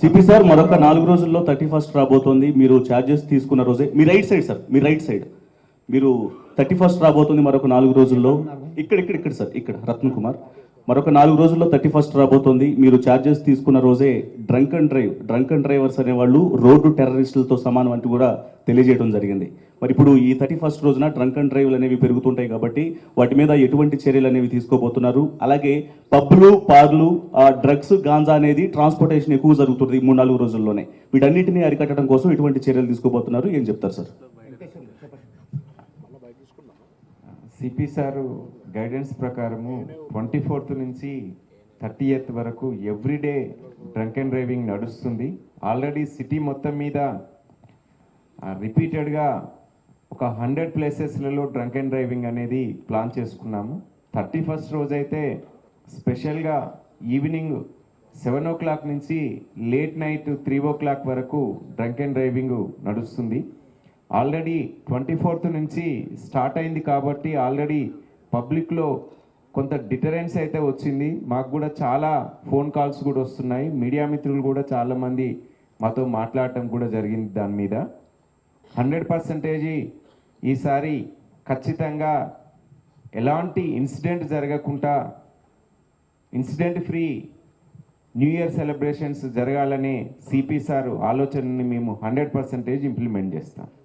CP sir మరొక నాలుగు రోజుల్లో థర్టీ ఫస్ట్ రాబోతోంది. మీరు ఛార్జెస్ తీసుకున్న రోజే. మీ రైట్ సైడ్ సార్ మీ రైట్ సైడ్ మీరు థర్టీ ఫస్ట్ రాబోతుంది మరొక నాలుగు రోజుల్లో. ఇక్కడ ఇక్కడ ఇక్కడ సార్ ఇక్కడ రత్న కుమార్. మరొక నాలుగు రోజుల్లో థర్టీ ఫస్ట్ రాబోతోంది. మీరు ఛార్జెస్ తీసుకున్న రోజే drunk and drive drunk and drivers అనేవాళ్ళు రోడ్డు టెర్రరిస్టులతో సమానం అంటూ కూడా తెలియజేయడం జరిగింది. మరి ఇప్పుడు ఈ థర్టీ ఫస్ట్ రోజున డ్రంక్ అండ్ డ్రైవ్లు అనేవి పెరుగుతుంటాయి కాబట్టి వాటి మీద ఎటువంటి చర్యలు అనేవి తీసుకోబోతున్నారు. అలాగే పబ్లు పార్లు ఆ డ్రగ్స్ గాంజా అనేది ట్రాన్స్పోర్టేషన్ ఎక్కువ జరుగుతుంది మూడు నాలుగు రోజుల్లోనే. వీటన్నిటిని అరికట్టడం కోసం ఎటువంటి చర్యలు తీసుకోబోతున్నారు. ఏం చెప్తారు సార్? సిపి సారు గైడెన్స్ ప్రకారము ట్వంటీ ఫోర్త్ నుంచి థర్టీ ఎయిత్ వరకు ఎవ్రీడే డ్రంక్ అండ్ డ్రైవింగ్ నడుస్తుంది. ఆల్రెడీ సిటీ మొత్తం మీద రిపీటెడ్గా ఒక హండ్రెడ్ ప్లేసెస్లలో డ్రంక్ అండ్ డ్రైవింగ్ అనేది ప్లాన్ చేసుకున్నాము. థర్టీ ఫస్ట్ రోజైతే స్పెషల్గా ఈవినింగ్ సెవెన్ ఓ క్లాక్ నుంచి late night three o'clock వరకు డ్రంక్ అండ్ డ్రైవింగ్ నడుస్తుంది. ఆల్రెడీ ట్వంటీ ఫోర్త్ నుంచి స్టార్ట్ అయింది కాబట్టి ఆల్రెడీ పబ్లిక్లో కొంత డిటరెన్స్ అయితే వచ్చింది. మాకు కూడా చాలా ఫోన్ కాల్స్ కూడా వస్తున్నాయి. మీడియా మిత్రులు కూడా చాలామంది మాతో మాట్లాడటం కూడా జరిగింది దాని మీద. హండ్రెడ్ పర్సెంటేజీ ఈసారి ఖచ్చితంగా ఎలాంటి ఇన్సిడెంట్ జరగకుండా incident free new year celebrations జరగాలనే సిపి సార్ ఆలోచనని మేము హండ్రెడ్ పర్సెంటేజ్ ఇంప్లిమెంట్ చేస్తాం.